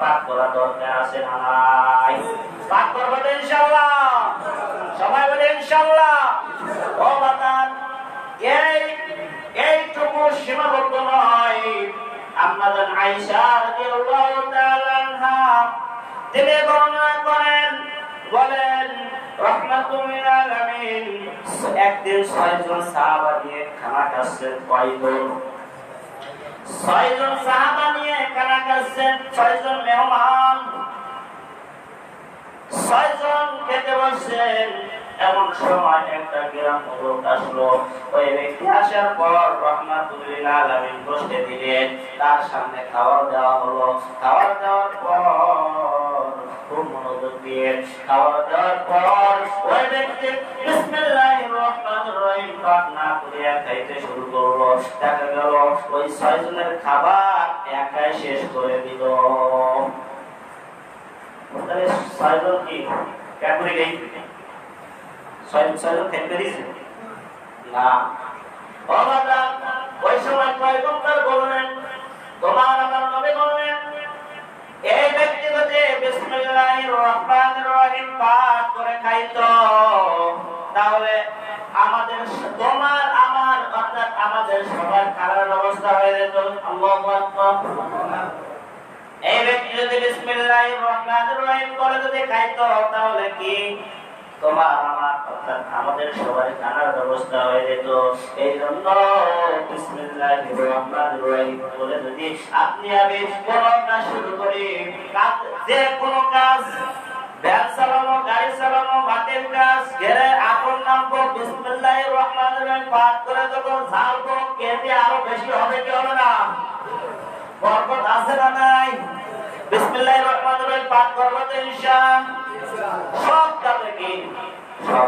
পাক করা দরকার আছে না নাই? পাক করব তো ইনশাআল্লাহ। সবাই বলে ইনশাআল্লাহ। ও বাতান, এই সীমাবদ্ধ নয়। আয়েশা রাদিয়াল্লাহু তাআলা আনহা, তিনি বর্ণনা করেন, বলেন একদিন ছয়জন সাহাবা নিয়ে খানা খাচ্ছেন ছয়জন সাহাবা নিয়ে ছয়জন মেহমান। ছয়জন খেতে বসছেন এমন সময় একটা গ্রাম লোক আসলো। ওই ব্যক্তি আসার পর রহমাতুল্লিল বসতে দিলেন। তার সামনে খাবার দেওয়া হলো। খাবার দেওয়ার পর খুব মনোযোগ দিয়ে খাবার দেওয়ার পর ওই ব্যক্তি রহিম না করিয়া খাইতে শুরু দেখা গেল ওই খাবার একাই শেষ করে দিল। তাহলে আমাদের তোমার, আমার, অর্থাৎ আমাদের সবার খারাপ অবস্থা হয়ে যেত। এই ব্যক্তি যদি বিসমিল্লাহির রহমানির রহিম করে যদি খাইতো, তাহলে কি? আমাদের সবাই খানার ব্যবস্থা হয়ে যেত। এই জন্য বলে আপনি আমি শুরু করি যে কোনো কাজ গাড়ি চালানো রহিম পাঠ করে যখন ঝালবো কেটে আরও বেশি হবে, কি হবে না? বরকত আছে না নাই? বিসমিল্লাহির রহমানির রহিম, পাঠ করব তো ইনশাআল্লাহ সব কাজে কি? সব